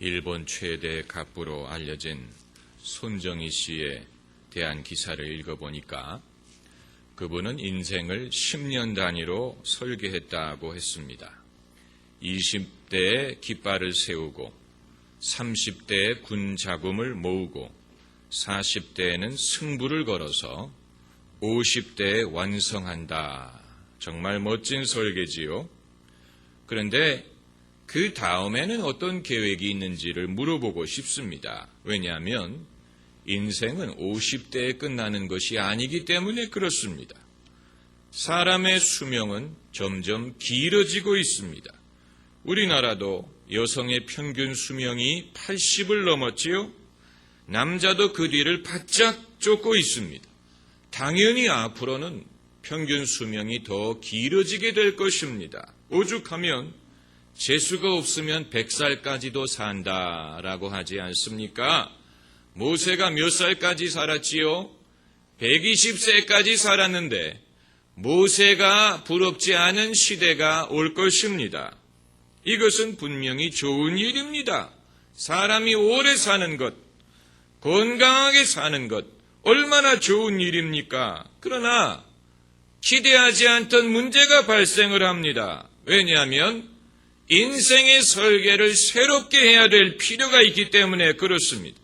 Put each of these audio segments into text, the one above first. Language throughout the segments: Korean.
일본 최대 갑부로 알려진 손정희 씨에 대한 기사를 읽어보니까 그분은 인생을 10년 단위로 설계했다고 했습니다. 20대에 깃발을 세우고 30대에 군 자금을 모으고 40대에는 승부를 걸어서 50대에 완성한다. 정말 멋진 설계지요. 그런데 그 다음에는 어떤 계획이 있는지를 물어보고 싶습니다. 왜냐하면 인생은 50대에 끝나는 것이 아니기 때문에 그렇습니다. 사람의 수명은 점점 길어지고 있습니다. 우리나라도 여성의 평균 수명이 80을 넘었지요. 남자도 그 뒤를 바짝 쫓고 있습니다. 당연히 앞으로는 평균 수명이 더 길어지게 될 것입니다. 오죽하면 재수가 없으면 100살까지도 산다라고 하지 않습니까? 모세가 몇 살까지 살았지요? 120세까지 살았는데 모세가 부럽지 않은 시대가 올 것입니다. 이것은 분명히 좋은 일입니다. 사람이 오래 사는 것, 건강하게 사는 것, 얼마나 좋은 일입니까? 그러나 기대하지 않던 문제가 발생을 합니다. 왜냐하면 인생의 설계를 새롭게 해야 될 필요가 있기 때문에 그렇습니다.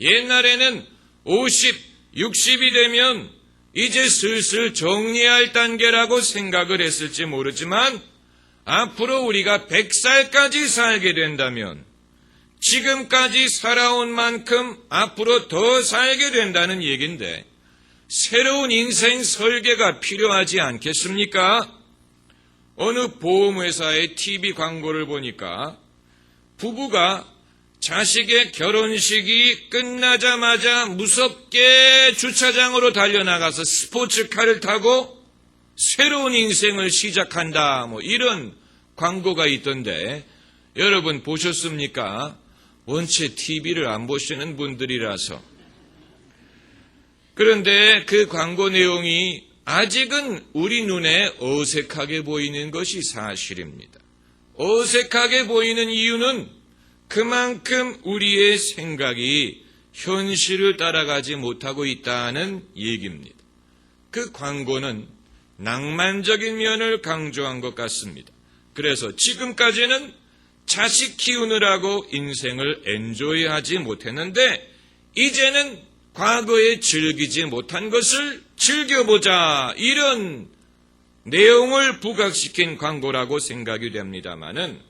옛날에는 50, 60이 되면 이제 슬슬 정리할 단계라고 생각을 했을지 모르지만 앞으로 우리가 100살까지 살게 된다면 지금까지 살아온 만큼 앞으로 더 살게 된다는 얘기인데 새로운 인생 설계가 필요하지 않겠습니까? 어느 보험회사의 TV 광고를 보니까 부부가 자식의 결혼식이 끝나자마자 무섭게 주차장으로 달려나가서 스포츠카를 타고 새로운 인생을 시작한다. 뭐 이런 광고가 있던데 여러분 보셨습니까? 원체 TV를 안 보시는 분들이라서. 그런데 그 광고 내용이 아직은 우리 눈에 어색하게 보이는 것이 사실입니다. 어색하게 보이는 이유는 그만큼 우리의 생각이 현실을 따라가지 못하고 있다는 얘기입니다. 그 광고는 낭만적인 면을 강조한 것 같습니다. 그래서 지금까지는 자식 키우느라고 인생을 엔조이하지 못했는데 이제는 과거에 즐기지 못한 것을 즐겨보자 이런 내용을 부각시킨 광고라고 생각이 됩니다마는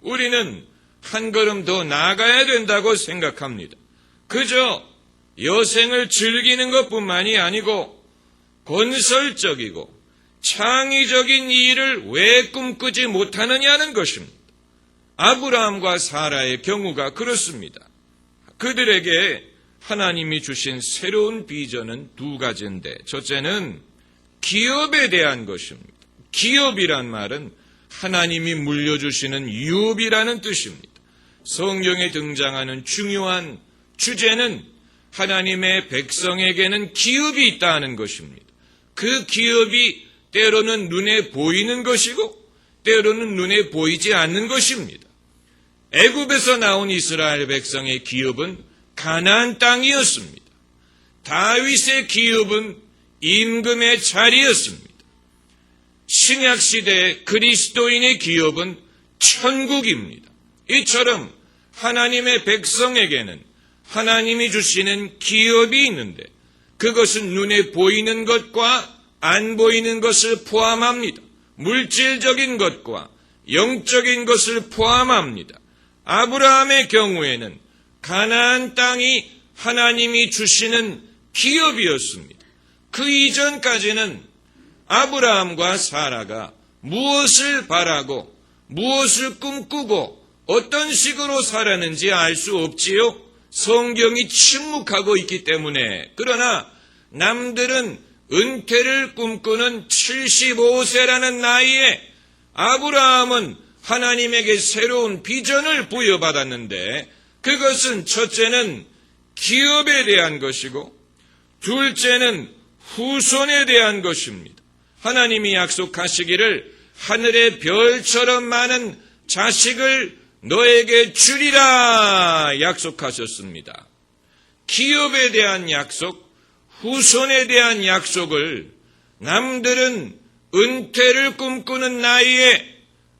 우리는 한 걸음 더 나가야 된다고 생각합니다. 그저 여생을 즐기는 것뿐만이 아니고 건설적이고 창의적인 일을 왜 꿈꾸지 못하느냐는 것입니다. 아브라함과 사라의 경우가 그렇습니다. 그들에게 하나님이 주신 새로운 비전은 두 가지인데, 첫째는 기업에 대한 것입니다. 기업이란 말은 하나님이 물려주시는 유업이라는 뜻입니다. 성경에 등장하는 중요한 주제는 하나님의 백성에게는 기업이 있다는 것입니다. 그 기업이 때로는 눈에 보이는 것이고 때로는 눈에 보이지 않는 것입니다. 애굽에서 나온 이스라엘 백성의 기업은 가나안 땅이었습니다. 다윗의 기업은 임금의 자리였습니다. 신약 시대 그리스도인의 기업은 천국입니다. 이처럼 하나님의 백성에게는 하나님이 주시는 기업이 있는데 그것은 눈에 보이는 것과 안 보이는 것을 포함합니다. 물질적인 것과 영적인 것을 포함합니다. 아브라함의 경우에는 가나안 땅이 하나님이 주시는 기업이었습니다. 그 이전까지는 아브라함과 사라가 무엇을 바라고 무엇을 꿈꾸고 어떤 식으로 살았는지 알 수 없지요. 성경이 침묵하고 있기 때문에 그러나 남들은 은퇴를 꿈꾸는 75세라는 나이에 아브라함은 하나님에게 새로운 비전을 부여받았는데 그것은 첫째는 기업에 대한 것이고 둘째는 후손에 대한 것입니다. 하나님이 약속하시기를 하늘의 별처럼 많은 자식을 너에게 주리라 약속하셨습니다. 기업에 대한 약속, 후손에 대한 약속을 남들은 은퇴를 꿈꾸는 나이에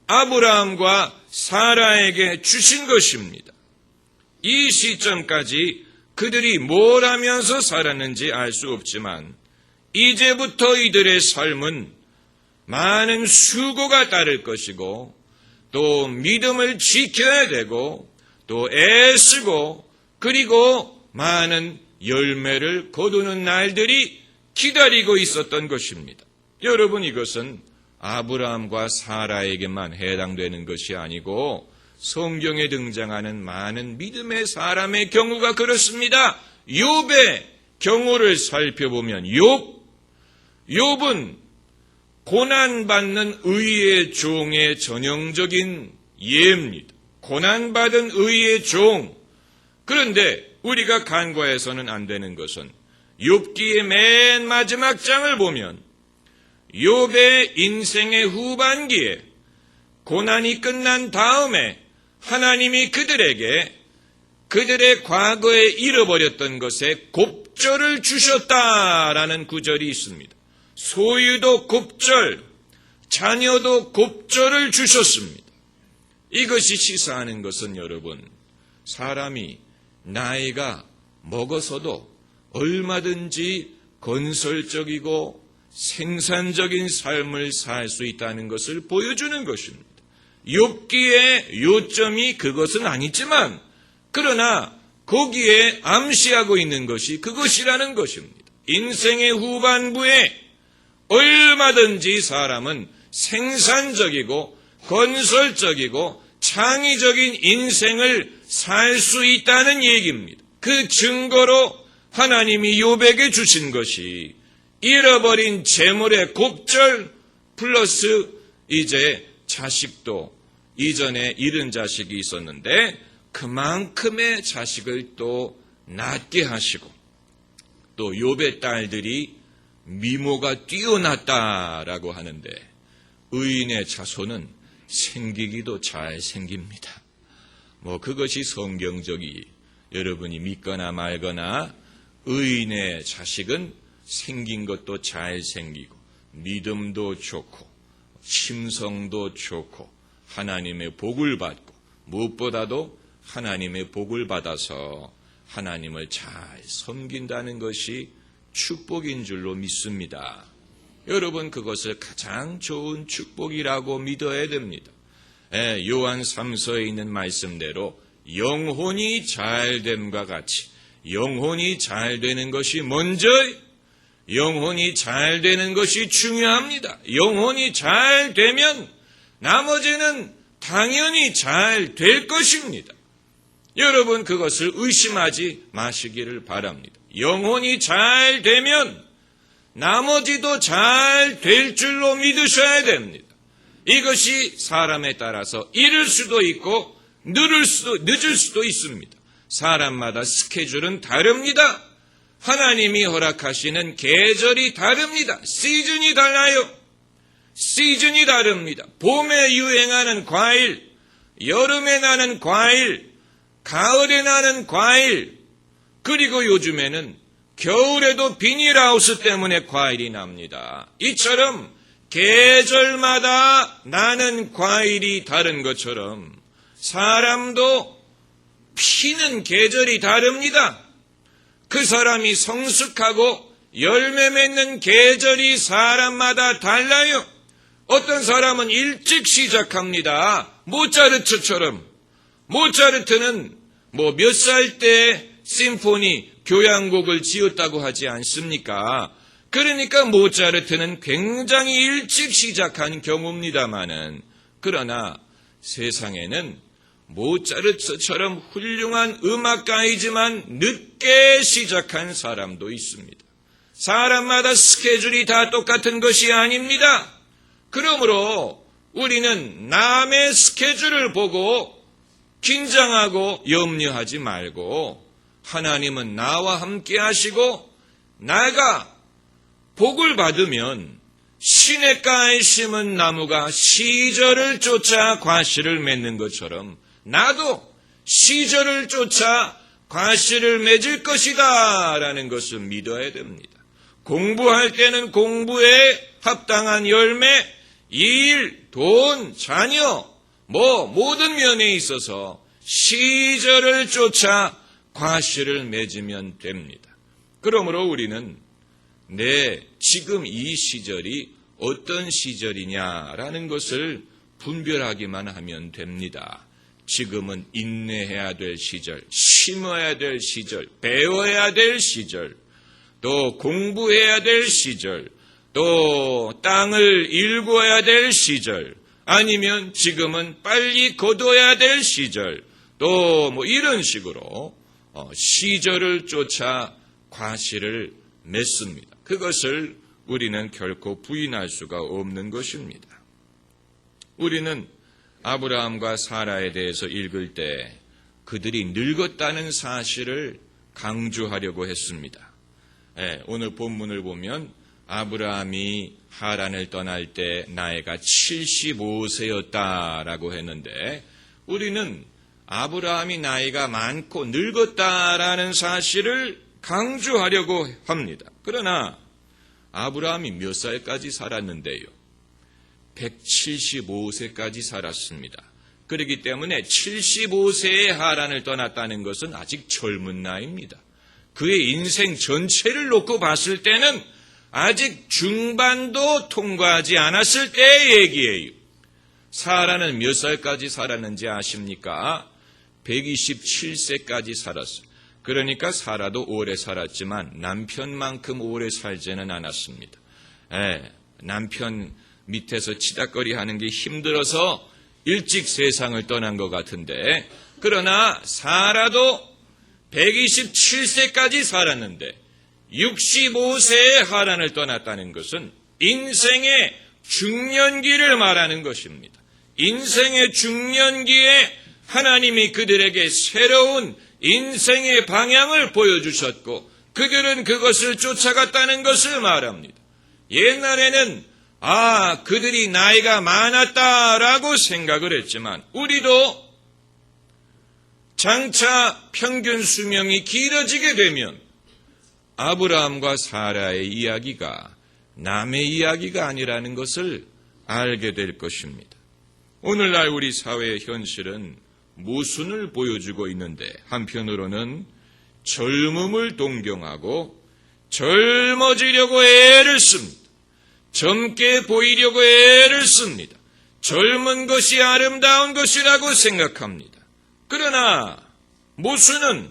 아브라함과 사라에게 주신 것입니다. 이 시점까지 그들이 뭘 하면서 살았는지 알 수 없지만 이제부터 이들의 삶은 많은 수고가 따를 것이고 또 믿음을 지켜야 되고 또 애쓰고 그리고 많은 열매를 거두는 날들이 기다리고 있었던 것입니다. 여러분 이것은 아브라함과 사라에게만 해당되는 것이 아니고 성경에 등장하는 많은 믿음의 사람의 경우가 그렇습니다. 욥의 경우를 살펴보면 욥 욥은 고난 받는 의의 종의 전형적인 예입니다. 고난 받은 의의 종. 그런데 우리가 간과해서는 안 되는 것은 욥기의 맨 마지막 장을 보면 욥의 인생의 후반기에 고난이 끝난 다음에 하나님이 그들에게 그들의 과거에 잃어버렸던 것에 곱절을 주셨다라는 구절이 있습니다. 소유도 곱절, 자녀도 곱절을 주셨습니다. 이것이 시사하는 것은 여러분, 사람이 나이가 먹어서도 얼마든지 건설적이고 생산적인 삶을 살 수 있다는 것을 보여주는 것입니다. 욥기의 요점이 그것은 아니지만 그러나 거기에 암시하고 있는 것이 그것이라는 것입니다. 인생의 후반부에 얼마든지 사람은 생산적이고 건설적이고 창의적인 인생을 살 수 있다는 얘기입니다. 그 증거로 하나님이 욥에게 주신 것이 잃어버린 재물의 곱절 플러스 이제 자식도 이전에 잃은 자식이 있었는데 그만큼의 자식을 또 낳게 하시고 또 욥의 딸들이 미모가 뛰어났다라고 하는데 의인의 자손은 생기기도 잘 생깁니다. 뭐 그것이 성경적이 여러분이 믿거나 말거나 의인의 자식은 생긴 것도 잘 생기고 믿음도 좋고 심성도 좋고 하나님의 복을 받고 무엇보다도 하나님의 복을 받아서 하나님을 잘 섬긴다는 것이 축복인 줄로 믿습니다. 여러분 그것을 가장 좋은 축복이라고 믿어야 됩니다. 예, 요한 3서에 있는 말씀대로 영혼이 잘됨과 같이 영혼이 잘 되는 것이 먼저 영혼이 잘 되는 것이 중요합니다. 영혼이 잘 되면 나머지는 당연히 잘 될 것입니다. 여러분 그것을 의심하지 마시기를 바랍니다. 영혼이 잘 되면 나머지도 잘 될 줄로 믿으셔야 됩니다. 이것이 사람에 따라서 이를 수도 있고 늦을 수도, 늦을 수도 있습니다. 사람마다 스케줄은 다릅니다. 하나님이 허락하시는 계절이 다릅니다. 시즌이 달라요. 시즌이 다릅니다. 봄에 유행하는 과일, 여름에 나는 과일, 가을에 나는 과일, 그리고 요즘에는 겨울에도 비닐하우스 때문에 과일이 납니다. 이처럼 계절마다 나는 과일이 다른 것처럼 사람도 피는 계절이 다릅니다. 그 사람이 성숙하고 열매 맺는 계절이 사람마다 달라요. 어떤 사람은 일찍 시작합니다. 모차르트처럼. 모차르트는 뭐 몇 살 때 심포니 교향곡을 지었다고 하지 않습니까? 그러니까 모차르트는 굉장히 일찍 시작한 경우입니다마는 그러나 세상에는 모차르트처럼 훌륭한 음악가이지만 늦게 시작한 사람도 있습니다. 사람마다 스케줄이 다 똑같은 것이 아닙니다. 그러므로 우리는 남의 스케줄을 보고 긴장하고 염려하지 말고 하나님은 나와 함께 하시고 나가 복을 받으면 시냇가에 심은 나무가 시절을 쫓아 과실을 맺는 것처럼 나도 시절을 쫓아 과실을 맺을 것이다. 라는 것을 믿어야 됩니다. 공부할 때는 공부에 합당한 열매, 일, 돈, 자녀, 뭐, 모든 면에 있어서 시절을 쫓아 과실을 맺으면 됩니다. 그러므로 우리는 내 지금 이 시절이 어떤 시절이냐라는 것을 분별하기만 하면 됩니다. 지금은 인내해야 될 시절, 심어야 될 시절, 배워야 될 시절, 또 공부해야 될 시절, 또 땅을 일구어야 될 시절, 아니면 지금은 빨리 거둬야 될 시절, 또 뭐 이런 식으로 어, 시절을 쫓아 과실을 맺습니다. 그것을 우리는 결코 부인할 수가 없는 것입니다. 우리는 아브라함과 사라에 대해서 읽을 때 그들이 늙었다는 사실을 강조하려고 했습니다. 예, 오늘 본문을 보면 아브라함이 하란을 떠날 때 나이가 75세였다라고 했는데 우리는 아브라함이 나이가 많고 늙었다라는 사실을 강조하려고 합니다. 그러나 아브라함이 몇 살까지 살았는데요? 175세까지 살았습니다. 그렇기 때문에 75세에 하란을 떠났다는 것은 아직 젊은 나이입니다. 그의 인생 전체를 놓고 봤을 때는 아직 중반도 통과하지 않았을 때의 얘기예요. 사라는 몇 살까지 살았는지 아십니까? 127세까지 살았어요. 그러니까 사라도 오래 살았지만 남편만큼 오래 살지는 않았습니다. 예, 남편 밑에서 치닥거리 하는 게 힘들어서 일찍 세상을 떠난 것 같은데, 그러나 사라도 127세까지 살았는데, 65세에 하란을 떠났다는 것은 인생의 중년기를 말하는 것입니다. 인생의 중년기에 하나님이 그들에게 새로운 인생의 방향을 보여주셨고, 그들은 그것을 쫓아갔다는 것을 말합니다. 옛날에는 아, 그들이 나이가 많았다라고 생각을 했지만, 우리도 장차 평균 수명이 길어지게 되면, 아브라함과 사라의 이야기가 남의 이야기가 아니라는 것을 알게 될 것입니다. 오늘날 우리 사회의 현실은 모순을 보여주고 있는데, 한편으로는 젊음을 동경하고 젊어지려고 애를 씁니다. 젊게 보이려고 애를 씁니다. 젊은 것이 아름다운 것이라고 생각합니다. 그러나 모수는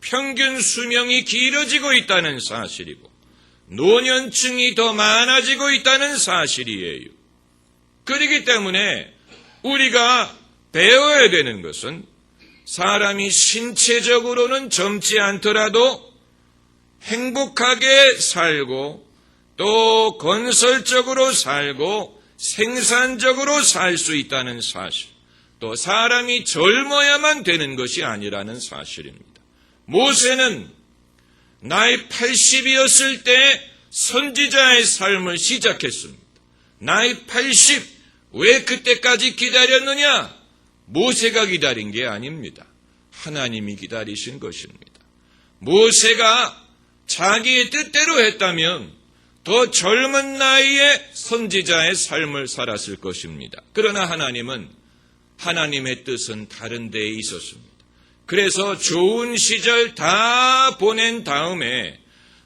평균 수명이 길어지고 있다는 사실이고 노년층이 더 많아지고 있다는 사실이에요. 그렇기 때문에 우리가 배워야 되는 것은 사람이 신체적으로는 젊지 않더라도 행복하게 살고 또 건설적으로 살고 생산적으로 살 수 있다는 사실, 또 사람이 젊어야만 되는 것이 아니라는 사실입니다. 모세는 나이 80이었을 때 선지자의 삶을 시작했습니다. 나이 80, 왜 그때까지 기다렸느냐? 모세가 기다린 게 아닙니다. 하나님이 기다리신 것입니다. 모세가 자기의 뜻대로 했다면 더 젊은 나이에 선지자의 삶을 살았을 것입니다. 그러나 하나님은 하나님의 뜻은 다른 데에 있었습니다. 그래서 좋은 시절 다 보낸 다음에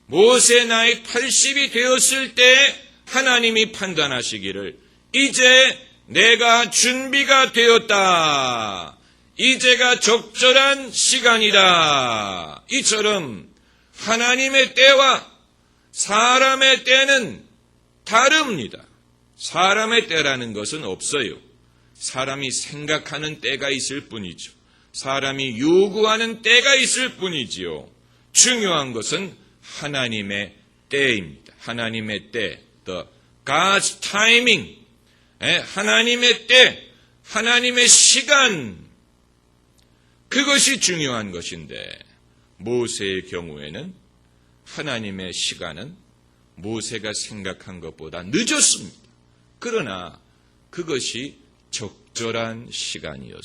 모세 나이 80이 되었을 때 하나님이 판단하시기를 이제 내가 준비가 되었다. 이제가 적절한 시간이다. 이처럼 하나님의 때와 사람의 때는 다릅니다. 사람의 때라는 것은 없어요. 사람이 생각하는 때가 있을 뿐이죠. 사람이 요구하는 때가 있을 뿐이지요. 중요한 것은 하나님의 때입니다. 하나님의 때, the God's timing. 예, 하나님의 때, 하나님의 시간. 그것이 중요한 것인데, 모세의 경우에는 하나님의 시간은 모세가 생각한 것보다 늦었습니다. 그러나 그것이 적절한 시간이었습니다.